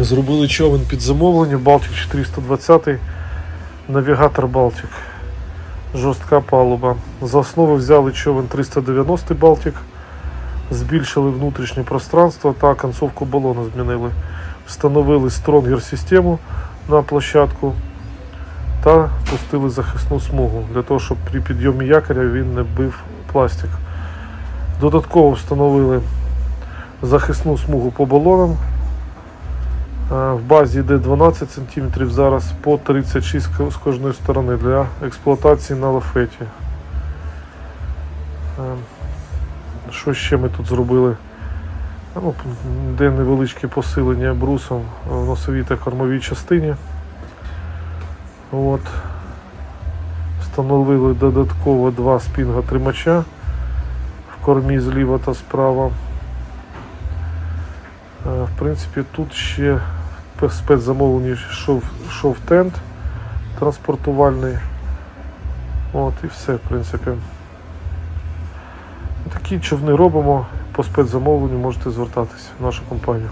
Зробили човен під замовлення Балтик 420, навігатор Балтик. Жорстка палуба. За основу взяли човен 390 Балтик, збільшили внутрішнє пространство та концовку балону змінили. Встановили стронгер систему на площадку та пустили захисну смугу для того, щоб при підйомі якоря він не бив пластик. Додатково встановили захисну смугу по балонам. Е, В базі йде 12 см, зараз по 36 з кожної сторони для експлуатації на лафеті. Е, Що ще ми тут зробили? Ну, де невеличке посилення брусом в носовій та кормовій частині. От. Встановили додатково два спінга тримача в кормі зліва та справа. Е, В принципі, тут ще в спецзамовленні йшов, йшов тент транспортувальний. От і все, в принципі. Такі човни робимо по спецзамовленню, можете звертатися в нашу компанію.